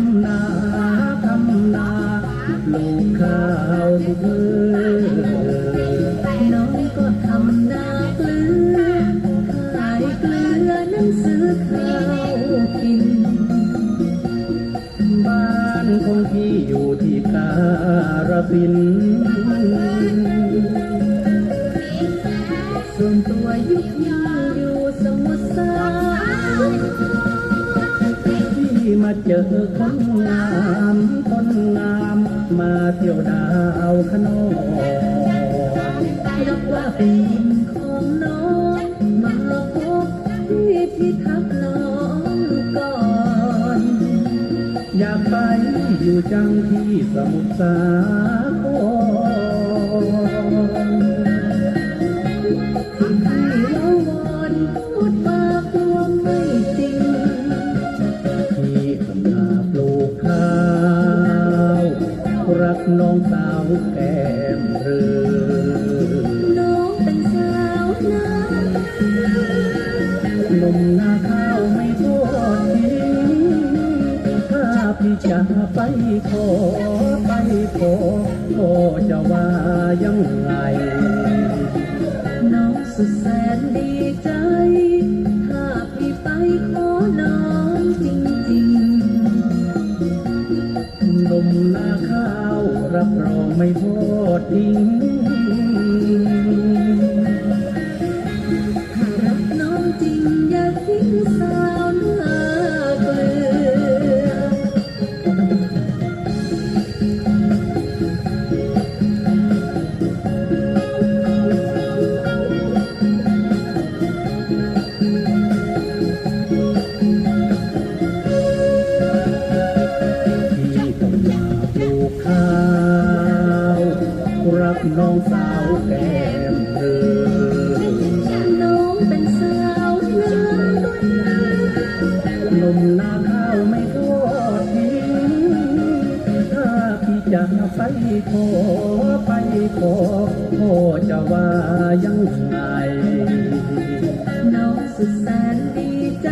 ำนาทำนาปลูกข้าวเพื่อน้องก็ทำนาเกลือขายเกลือนั้นซื้อข้าวกิน บ้านของพี่อยู่ที่การสินธุ์ส่วนตัวยุคยังอยู่สมุทรสาคร มาเจอคนงามคนงามมาเที่ยวดาวขนองนับว่าเป็นของน้องมาพบที่ที่ทักน้องก่อน อยากไปอยู่จังที่สมุทรสาคร แก้มเรือนองเป็นสาวนาหนุ่มนาข้าวไม่ทอดทิ้งถ้าพี่จะไปขอไปขอพ่อจะว่ายังไงน้องสุดแสนดีใจ นมนาข้าวรับรองไม่ทอดทิ้ง รักน้องสาวแก้มเรือน้องเป็นสาวนาหนุ่มนาข้าวไม่ทอดทิ้งถ้าพี่จะไปขอไปขอพ่อจะว่ายังไงน้องสุดแสนดีใจ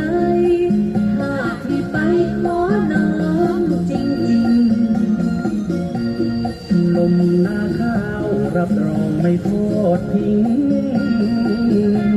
ถ้าพี่ไปขอน้องจริงๆหนุ่มนาข้าว รับรองไม่โทษทิ้ง